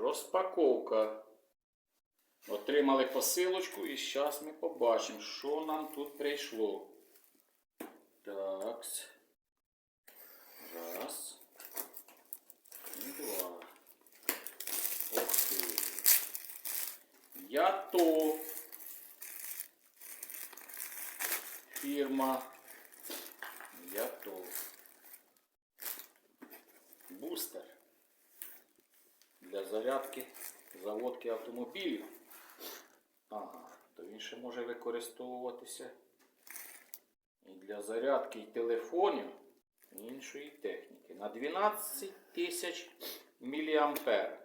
Розпаковка. Отримали посилочку і зараз ми побачимо, що нам тут прийшло. Так. Раз. І два. Ох ти. Ято. Фірма. Ято. Бустер. Зарядки заводки автомобілів. Ага, то він ще може використовуватися і для зарядки і телефонів, і іншої техніки. На 12 тисяч мА.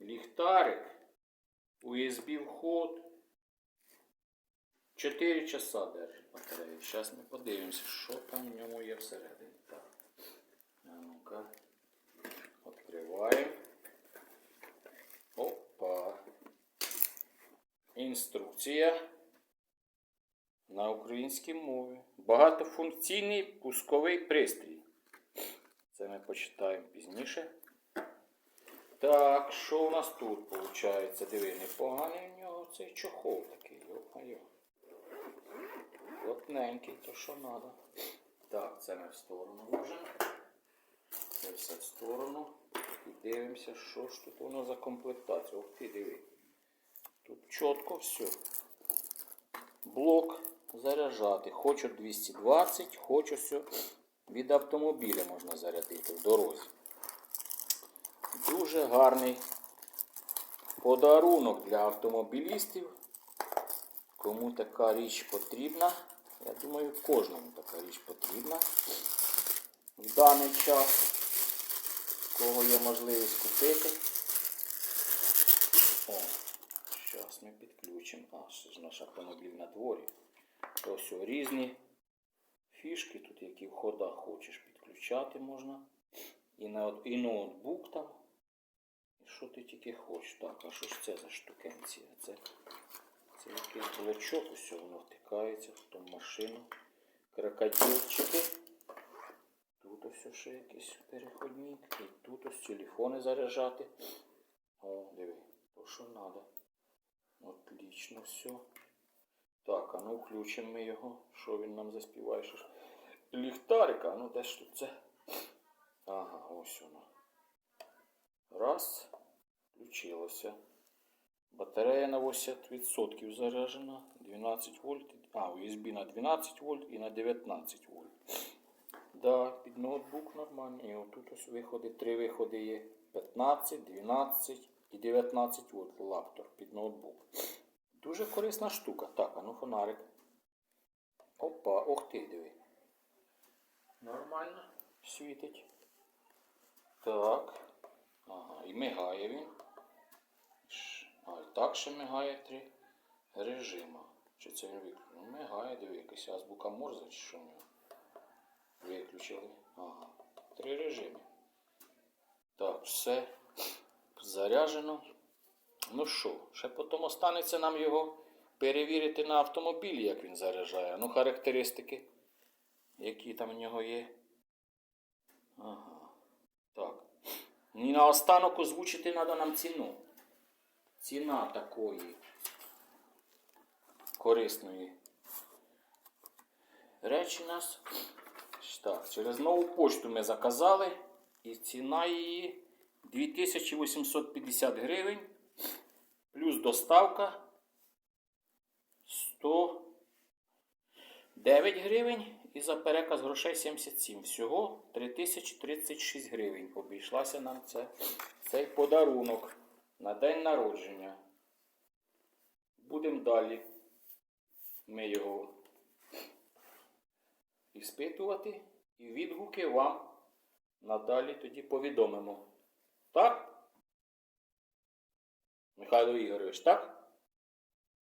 Ліхтарик, USB вход. 4 часа держить батарея. Зараз ми подивимося, що там в ньому є всередині. Так. А ну-ка. Відкриваємо. Опа. Інструкція на українській мові. Багатофункційний пусковий пристрій. Це ми почитаємо пізніше. Так, що у нас тут виходить? Диви, непоганий в нього цей чохол такий. Йо-моє. Плотненький, то що треба. Так, це ми в сторону ложимо. Це все в сторону. І дивимося, що ж тут воно за комплектація. Ох ти диви. Тут чітко все. Блок заряджати. Хочу 220, хочу все. Від автомобіля можна зарядити в дорозі. Дуже гарний подарунок для автомобілістів. Кому така річ потрібна, я думаю, кожному така річ потрібна в даний час, кого є можливість купити. О, зараз ми підключимо. А, ще ж наш автомобіль на дворі. Все різні фішки, тут які в ходах хочеш підключати можна. І, на, і ноутбук там. І що ти тільки хочеш. Так, а що ж це за штукенція? Це, це якийсь блочок, ось воно втикається в ту машину. Крокодилчики. Тут ось ще якийсь переходник. І тут ось телефони заряджати. О, диви, то що треба. Отлично все. Так, а ну включимо ми його. Що він нам заспіває? Що ж? Ліхтарика, ну де ж тут це? Ага, ось воно. Раз. Включилося. Батарея на 80% заряджена. 12 вольт. А, USB на 12 вольт і на 19 вольт. Да, під ноутбук нормально. І отут ось виходи, три виходи є. 15, 12 і 19 вольт лаптор під ноутбук. Дуже корисна штука. Так, а ну фонарик. Опа, ох ти, диви. Нормально. Світить. Так. Ага, і мигає він. А, і так ще мигає три режима. Чи це він виключив? Ну, мигає, диви, якась азбука Морзе, чи що в нього. Виключили. Ага. Три режими. Так, все заряджено. Ну що, ще потім останеться нам його перевірити на автомобілі, як він заряджає. Ну, характеристики, які там в нього є. Ага. Так. І наостанок озвучити треба нам ціну. Ціна такої корисної речі нас. Так, через нову почту ми заказали. І ціна її 2850 гривень. Плюс доставка 109 гривень. І за переказ грошей 77. Всього 3036 гривень. Обійшлася нам це, цей подарунок на день народження. Будемо далі. Ми його іспитувати. І відгуки вам надалі тоді повідомимо. Так? Михайло Ігорович, так?